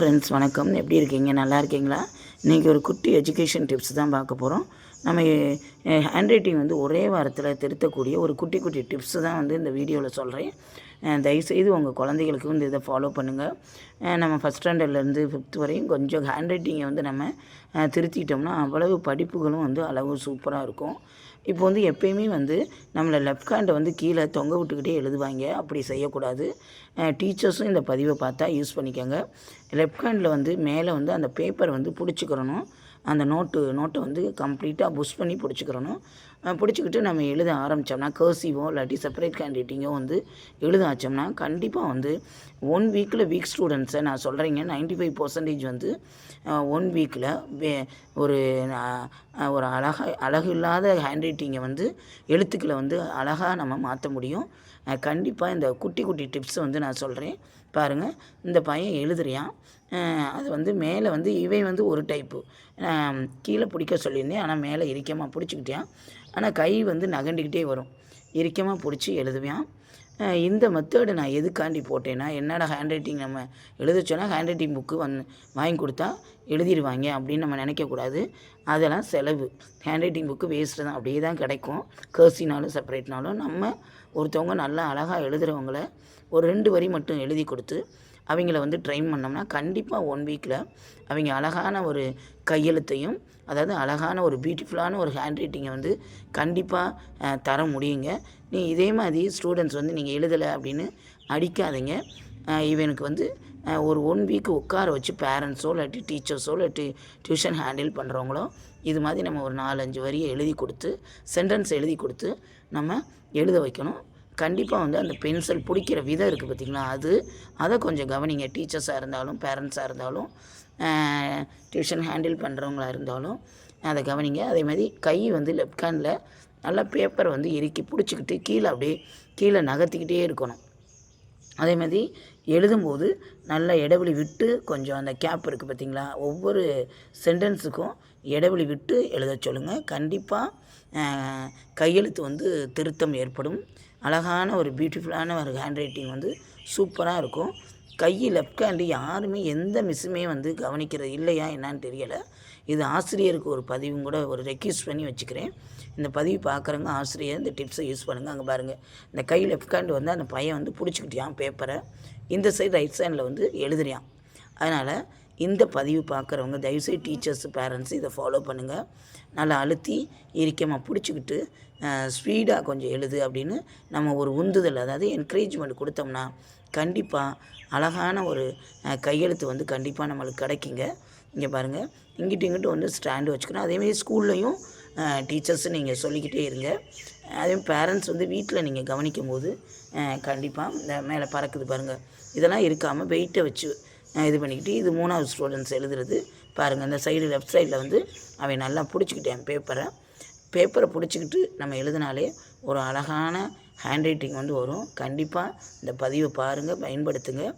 Friends வணக்கம். எப்படி இருக்கீங்க? நல்லா இருக்கீங்களா? இன்றைக்கி ஒரு குட்டி எஜுகேஷன் டிப்ஸ் தான் பார்க்க போகிறோம் நம்ம ஹேண்ட் ரைட்டிங் வந்து ஒரே வாரத்தில் திருத்தக்கூடிய ஒரு குட்டி குட்டி டிப்ஸ் தான் வந்து இந்த வீடியோவில் சொல்கிறேன் தயவுசெய்து உங்கள் குழந்தைகளுக்கு வந்து இதை ஃபாலோ பண்ணுங்கள் நம்ம ஃபஸ்ட் ஸ்டாண்டர்ட்லேருந்து ஃபிஃப்த் வரையும் கொஞ்சம் ஹேண்ட் ரைட்டிங்கை வந்து நம்ம திருத்திட்டோம்னா அவ்வளவு படிப்புகளும் வந்து அளவு சூப்பராக இருக்கும். இப்போ வந்து எப்பயுமே வந்து நம்மளை லெஃப்ட் ஹேண்டை வந்து கீழே தொங்க விட்டுக்கிட்டே எழுதுவாங்க. அப்படி செய்யக்கூடாது. டீச்சர்ஸும் இந்த பதிவை பார்த்தா யூஸ் பண்ணிக்கோங்க. லெஃப்ட் ஹேண்டில் வந்து மேலே வந்து அந்த பேப்பர் வந்து பிடிச்சிக்கிறணும். அந்த நோட்டு நோட்டை வந்து கம்ப்ளீட்டாக புஷ் பண்ணி பிடிச்சிக்கிறணும். பிடிச்சிக்கிட்டு நம்ம எழுத ஆரம்பித்தோம்னா கர்சிவோ இல்லாட்டி செப்பரேட் ஹேண்ட் வந்து எழுத ஆச்சோம்னா கண்டிப்பாக வந்து ஒன் வீக்கில் வீக் ஸ்டூடெண்ட்ஸை நான் சொல்கிறீங்க நைன்டி ஃபைவ் பர்சன்டேஜ் வந்து ஒன் வீக்கில் ஒரு ஒரு அழக அழகு இல்லாத ஹேண்ட் ரைட்டிங்கை வந்து எழுத்துக்களை வந்து அழகாக நம்ம மாற்ற முடியும். கண்டிப்பாக இந்த குட்டி குட்டி டிப்ஸ் வந்து நான் சொல்கிறேன் பாருங்கள் இந்த பையன் எழுதுறியான் அது வந்து மேலே வந்து இவை வந்து ஒரு டைப்பு கீழே பிடிக்க சொல்லியிருந்தேன் ஆனால் மேலே இறுக்கமாக பிடிச்சிக்கிட்டியான் ஆனால் கை வந்து நகண்டிக்கிட்டே வரும். இறுக்கமாக பிடிச்சி எழுதுவேன் இந்த மெத்தேடு நான் எதுக்காண்டி போட்டேன்னா என்னடா ஹேண்ட் ரைட்டிங் நம்ம எழுத சொன்னால் ஹேண்ட் ரைட்டிங் புக்கு வந்து வாங்கி கொடுத்தா எழுதிடுவாங்க அப்படின்னு நம்ம நினைக்கக்கூடாது அதெல்லாம் செலவு. ஹேண்ட் ரைட்டிங் புக்கு வேஸ்ட்டு தான். அப்படியே தான் கிடைக்கும். கர்சினாலும் செப்பரேட்னாலும் நம்ம ஒருத்தவங்க நல்லா அழகாக எழுதுகிறவங்கள ஒரு ரெண்டு வரி மட்டும் எழுதி கொடுத்து அவங்கள வந்து ட்ரெயின் பண்ணோம்னா கண்டிப்பாக ஒன் வீக்கில் அவங்க அழகான ஒரு கையெழுத்தையும் அதாவது அழகான ஒரு பியூட்டிஃபுல்லான ஒரு ஹேண்ட் ரைட்டிங்கை வந்து கண்டிப்பாக தர முடியுங்க. நீ இதே மாதிரி ஸ்டூடெண்ட்ஸ் வந்து நீங்கள் எழுதலை அப்படின்னு அடிக்காதீங்க. இவனுக்கு வந்து ஒரு ஒன் வீக் உட்கார வச்சு பேரண்ட்ஸோ இல்லாட்டி டீச்சர்ஸோ இல்லாட்டி டியூஷன் ஹேண்டில் பண்ணுறவங்களோ இது மாதிரி நம்ம ஒரு நாலஞ்சு வரியை எழுதி கொடுத்து சென்டென்ஸ் எழுதி கொடுத்து நம்ம எழுத வைக்கணும். கண்டிப்பாக வந்து அந்த பென்சில் பிடிக்கிற விதம் இருக்குது பார்த்திங்களா அது அதை கொஞ்சம் கவனிங்க. டீச்சர்ஸாக இருந்தாலும் பேரண்ட்ஸாக இருந்தாலும் டியூஷன் ஹேண்டில் பண்ணுறவங்களா இருந்தாலும் அதை கவனிங்க. அதே மாதிரி கை வந்து லெஃப்ட் ஹேண்டில் நல்லா பேப்பரை வந்து இறுக்கி பிடிச்சிக்கிட்டு கீழே அப்படியே கீழே நகர்த்திக்கிட்டே இருக்கணும். அதே மாதிரி எழுதும்போது நல்லா இடைவெளி விட்டு கொஞ்சம் அந்த கேப் இருக்குது பார்த்தீங்களா ஒவ்வொரு சென்டென்ஸுக்கும் இடைவெளி விட்டு எழுத சொல்லுங்கள் கண்டிப்பாக கையெழுத்து வந்து திருத்தம் ஏற்படும். அழகான ஒரு பியூட்டிஃபுல்லான ஒரு ஹேண்ட் ரைட்டிங் வந்து சூப்பராக இருக்கும். கை லெஃப்ட் ஹேண்டு யாருமே எந்த மிஸ்ஸுமே வந்து கவனிக்கிறது இல்லையா என்னன்னு தெரியலை. இது ஆசிரியருக்கு ஒரு பதிவும் கூட ஒரு ரெக்யூஸ்ட் பண்ணி வச்சுக்கிறேன். இந்த பதிவு பார்க்குறவங்க ஆசிரியர் இந்த டிப்ஸை யூஸ் பண்ணுங்கள் அங்கே பாருங்கள் இந்த கை லெஃப்ட் ஹேண்டு வந்து அந்த பையன் வந்து பிடிச்சிக்கிட்டியான் பேப்பரை இந்த சைடு ரைட் சைடில் வந்து எழுதுறியான் அதனால் இந்த பதிவு பார்க்குறவங்க தயவுசெய்து டீச்சர்ஸ் பேரண்ட்ஸ் இதை ஃபாலோ பண்ணுங்கள் நல்லா அழுத்தி இறுக்கமாக பிடிச்சிக்கிட்டு ஸ்பீடாக கொஞ்சம் எழுது அப்படின்னு நம்ம ஒரு உந்துதல் அதாவது என்கரேஜ்மெண்ட் கொடுத்தோம்னா கண்டிப்பாக அழகான ஒரு கையெழுத்து வந்து கண்டிப்பாக நம்மளுக்கு கிடைக்குங்க. இங்கே பாருங்கள் இங்கிட்டு இங்கிட்டு வந்து ஸ்டாண்டு வச்சுக்கணும். அதேமாதிரி ஸ்கூல்லையும் டீச்சர்ஸ் நீங்கள் சொல்லிக்கிட்டே இருங்க. அதே பேரண்ட்ஸ் வந்து வீட்டில் நீங்கள் கவனிக்கும் போது கண்டிப்பாக இந்த மேலே பறக்குது பாருங்கள் இதெல்லாம் இருக்காமல் வெயிட்டை வச்சு இது பண்ணிக்கிட்டு இது மூணாவது ஸ்டூடெண்ட்ஸ் எழுதுறது. பாருங்கள் இந்த சைடு லெஃப்ட் சைடில் வந்து அவன் நல்லா பிடிச்சிக்கிட்டேன் பேப்பரை பேப்பரை பிடிச்சிக்கிட்டு நம்ம எழுதினாலே ஒரு அழகான ஹேண்ட் ரைட்டிங் வந்து வரும். கண்டிப்பாக இந்த பதிவை பாருங்கள் பயன்படுத்துங்க.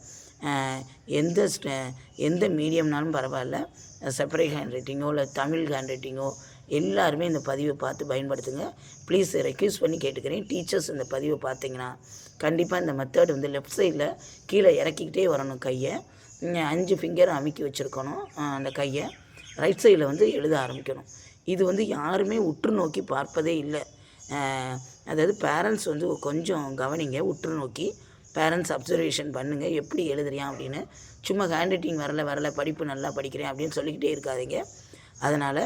எந்த ஸ்ட- எந்த மீடியம்னாலும் பரவாயில்ல. செப்பரேட் ஹேண்ட் ரைட்டிங்கோ இல்லை தமிழ் ஹேண்ட் ரைட்டிங்கோ எல்லாருமே இந்த பதிவை பார்த்து பயன்படுத்துங்க. ப்ளீஸ் ரெக்யூஸ் பண்ணி கேட்டுக்கிறேன். டீச்சர்ஸ் இந்த பதிவை பார்த்தீங்கன்னா கண்டிப்பாக இந்த மெத்தட் வந்து லெஃப்ட் சைடில் கீழே இறக்கிக்கிட்டே வரணும் கையை. அஞ்சு ஃபிங்கர் அமுக்கி வச்சுருக்கணும் அந்த கையை. ரைட் சைடில் வந்து எழுத ஆரம்பிக்கணும். இது வந்து யாருமே உற்று நோக்கி பார்ப்பதே இல்லை. அதாவது பேரண்ட்ஸ் வந்து கொஞ்சம் கவனிங்க உற்று நோக்கி. பேரண்ட்ஸ் அப்சர்வேஷன் பண்ணுங்கள் எப்படி எழுதுறியான் அப்படின்னு. சும்மா ஹேண்ட் ரைட்டிங் வரல வரல படிப்பு நல்லா படிக்கிறேன் அப்படின்னு சொல்லிக்கிட்டே இருக்காதீங்க. அதனால்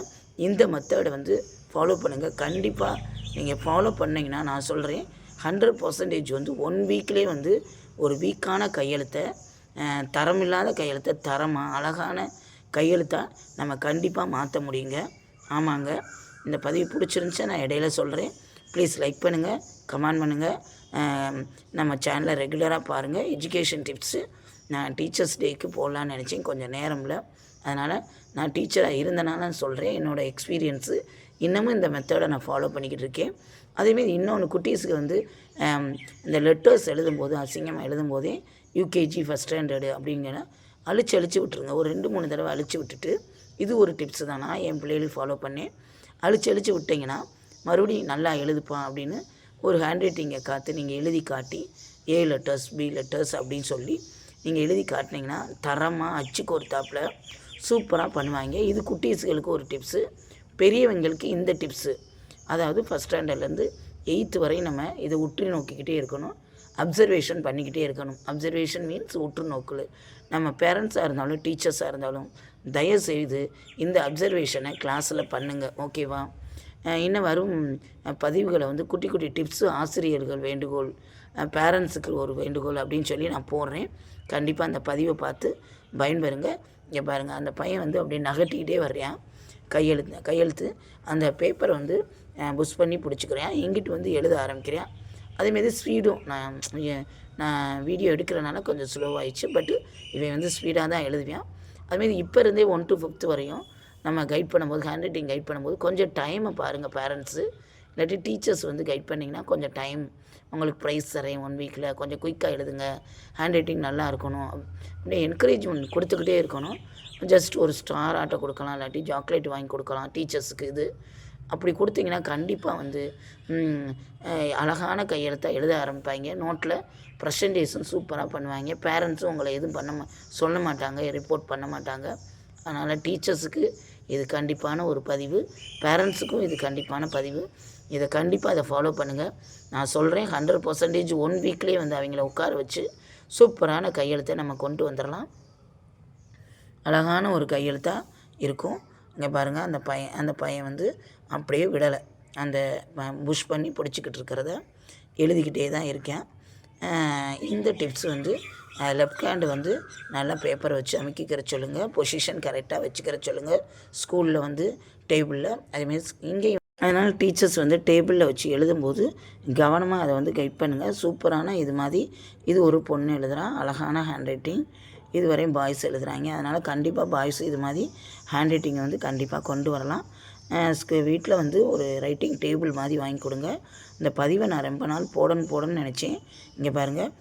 இந்த மெத்தடை வந்து ஃபாலோ பண்ணுங்கள் கண்டிப்பாக நீங்கள் ஃபாலோ பண்ணிங்கன்னா நான் சொல்கிறேன் ஹண்ட்ரட் பர்சன்டேஜ் வந்து ஒன் வீக்லேயே வந்து ஒரு வீக்கான கையெழுத்தை தரமில்லாத கையெழுத்தை தரமாக அழகான கையெழுத்தாக நம்ம கண்டிப்பாக மாற்ற முடியுங்க. ஆமாங்க. இந்த பதிவு பிடிச்சிருந்துச்சா நான் இடையில சொல்கிறேன் ப்ளீஸ் லைக் பண்ணுங்கள் கமெண்ட் பண்ணுங்கள் நம்ம சேனலை ரெகுலராக பாருங்கள் எஜுகேஷன் டிப்ஸு நான் டீச்சர்ஸ் டேக்கு போடலான்னு நினச்சேன். கொஞ்சம் நேரமில் அதனால் நான் டீச்சராக இருந்தனால சொல்கிறேன் என்னோடய எக்ஸ்பீரியன்ஸு இன்னமும் இந்த மெத்தடை நான் ஃபாலோ பண்ணிக்கிட்டு இருக்கேன். அதேமாரி இன்னொன்று குட்டீஸுக்கு வந்து இந்த லெட்டர்ஸ் எழுதும்போது அசிங்கமாக எழுதும்போதே யூகேஜி ஃபஸ்ட் ஸ்டாண்டர்டு அப்படிங்கிற அழிச்சு அழிச்சு விட்ருங்க ஒரு ரெண்டு மூணு தடவை அழிச்சு விட்டுட்டு இது ஒரு டிப்ஸு தான். நான் என் பிள்ளைகளுக்கு ஃபாலோ பண்ணேன். அழிச்சு அழிச்சு விட்டிங்கன்னா மறுபடியும் நல்லா எழுதுப்பான் அப்படின்னு ஒரு ஹேண்ட் ரைட்டிங்கை காத்து நீங்கள் எழுதி காட்டி ஏ லெட்டர்ஸ் பி லெட்டர்ஸ் அப்படின்னு சொல்லி நீங்கள் எழுதி காட்டினீங்கன்னா தரமாக அச்சு கோர்த்தாப்பில் சூப்பராக பண்ணுவாங்க. இது குட்டீஸ்களுக்கு ஒரு டிப்ஸு பெரியவங்களுக்கு இந்த டிப்ஸு அதாவது ஃபஸ்ட் ஸ்டாண்டர்ட்லேருந்து எயித்து வரையும் நம்ம இதை உற்று நோக்கிக்கிட்டே இருக்கணும். அப்சர்வேஷன் பண்ணிக்கிட்டே இருக்கணும். அப்சர்வேஷன் மீன்ஸ் உற்று நோக்கல் நம்ம பேரண்ட்ஸாக இருந்தாலும் டீச்சர்ஸாக இருந்தாலும் தயவுசெய்து இந்த அப்சர்வேஷனை கிளாஸில் பண்ணுங்கள் ஓகேவா இன்னும் வரும் பதிவுகளை வந்து குட்டி குட்டி டிப்ஸு ஆசிரியர்கள் வேண்டுகோள் பேரண்ட்ஸுக்கு ஒரு வேண்டுகோள் அப்படின்னு சொல்லி நான் போடுறேன். கண்டிப்பாக அந்த பதிவை பார்த்து பயன்பெறுங்க. இங்கே பாருங்கள் அந்த பையன் வந்து அப்படியே நகட்டிக்கிட்டே வர்றான். கையெழுத்து கையெழுத்து. அந்த பேப்பரை வந்து புஷ் பண்ணி பிடிச்சிக்கிறேன். இங்கிட்டு வந்து எழுத ஆரம்பிக்கிறேன். அதேமாரி ஸ்பீடும் நான் நான் வீடியோ எடுக்கிறனால கொஞ்சம் ஸ்லோவாகிடுச்சு பட்டு இவன் வந்து ஸ்பீடாக தான் எழுதுவேன். அதுமாரி இப்போ இருந்தே ஒன் டு ஃபிஃப்த் வரையும் நம்ம கைட் பண்ணும்போது ஹேண்ட் ரைட்டிங் கைட் பண்ணும்போது கொஞ்சம் டைமை பாருங்கள் பேரண்ட்ஸு இல்லாட்டி டீச்சர்ஸ் வந்து கைட் பண்ணிங்கன்னா கொஞ்சம் டைம் உங்களுக்கு ப்ரைஸ் தரேன் ஒன் வீக்கில் கொஞ்சம் குயிக்காக எழுதுங்க. ஹேண்ட் ரைட்டிங் நல்லா இருக்கணும். அப்படியே என்கரேஜ்மெண்ட் கொடுத்துக்கிட்டே இருக்கணும். ஜஸ்ட் ஒரு ஸ்டார் ஆட்டோ கொடுக்கலாம். இல்லாட்டி சாக்லேட் வாங்கி கொடுக்கலாம். டீச்சர்ஸுக்கு இது. அப்படி கொடுத்தீங்கன்னா கண்டிப்பாக வந்து அழகான கையெழுத்தை எழுத ஆரம்பிப்பாங்க. நோட்டில் ப்ரெசன்டேஷன் சூப்பராக பண்ணுவாங்க. பேரண்ட்ஸும் உங்களை எதுவும் பண்ண மா- சொல்ல மாட்டாங்க ரிப்போர்ட் பண்ண மாட்டாங்க. அதனால் டீச்சர்ஸுக்கு இது கண்டிப்பான ஒரு பதிவு. பேரண்ட்ஸுக்கும் இது கண்டிப்பான பதிவு. இதை கண்டிப்பாக இதை ஃபாலோ பண்ணுங்கள் நான் சொல்கிறேன் ஹண்ட்ரட் பர்சன்டேஜ் ஒன் வீக்லேயே வந்து அவங்கள உட்கார வச்சு சூப்பரான கையெழுத்தை நம்ம கொண்டு வந்துடலாம் அழகான ஒரு கையெழுத்தாக இருக்கும். இங்கே பாருங்கள் அந்த பையன் அந்த பையன் வந்து அப்படியே விடலை. அந்த புஷ் பண்ணி பிடிச்சிக்கிட்டு இருக்கிறத எழுதிக்கிட்டே தான் இருக்கேன். இந்த டிப்ஸ் வந்து லெஃப்ட் ஹேண்டு வந்து நல்லா பேப்பரை வச்சு அமைக்கிக்கிற சொல்லுங்கள் பொசிஷன் கரெக்டாக வச்சுக்கிற சொல்லுங்கள் ஸ்கூலில் வந்து டேபிளில் அதுமாரி இங்கேயும். அதனால் டீச்சர்ஸ் வந்து டேபிளில் வச்சு எழுதும்போது கவனமாக அதை வந்து கைட் பண்ணுங்கள் சூப்பரான இது மாதிரி இது ஒரு பொண்ணு எழுதுகிறான் அழகான ஹேண்ட் ரைட்டிங் இதுவரையும் பாய்ஸ் எழுதுகிறாங்க அதனால் கண்டிப்பாக பாய்ஸ் இது மாதிரி ஹேண்ட் ரைட்டிங்கை வந்து கண்டிப்பாக கொண்டு வரலாம். வீட்டில் வந்து ஒரு ரைட்டிங் டேபிள் மாதிரி வாங்கி கொடுங்க. இந்த பதிவை நான் ரொம்ப நாள் போடணும் போடணும்னு நினச்சேன். இங்கே பாருங்கள்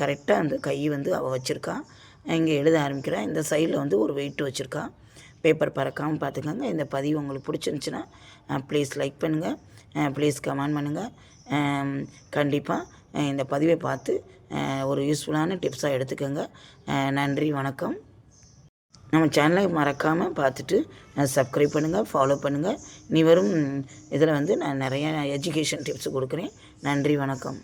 கரெக்டாக அந்த கை வந்து அவள் வச்சுருக்கா. இங்கே எழுத ஆரம்பிக்கிறேன். இந்த சைடில் வந்து ஒரு வெயிட் வச்சுருக்கா. பேப்பர் பறக்காமல் பார்த்துக்கோங்க இந்த பதிவு உங்களுக்கு பிடிச்சிருந்துச்சின்னா ப்ளீஸ் லைக் பண்ணுங்கள் ப்ளீஸ் கமெண்ட் பண்ணுங்கள் கண்டிப்பாக இந்த பதிவை பார்த்து ஒரு யூஸ்ஃபுல்லான டிப்ஸாக எடுத்துக்கோங்க. நன்றி வணக்கம். நம்ம சேனலை மறக்காமல் பார்த்துட்டு சப்ஸ்கிரைப் பண்ணுங்கள் ஃபாலோ பண்ணுங்கள் நீ வரும் இதில் வந்து நான் நிறைய எஜுகேஷன் டிப்ஸ் கொடுக்குறேன். நன்றி வணக்கம்.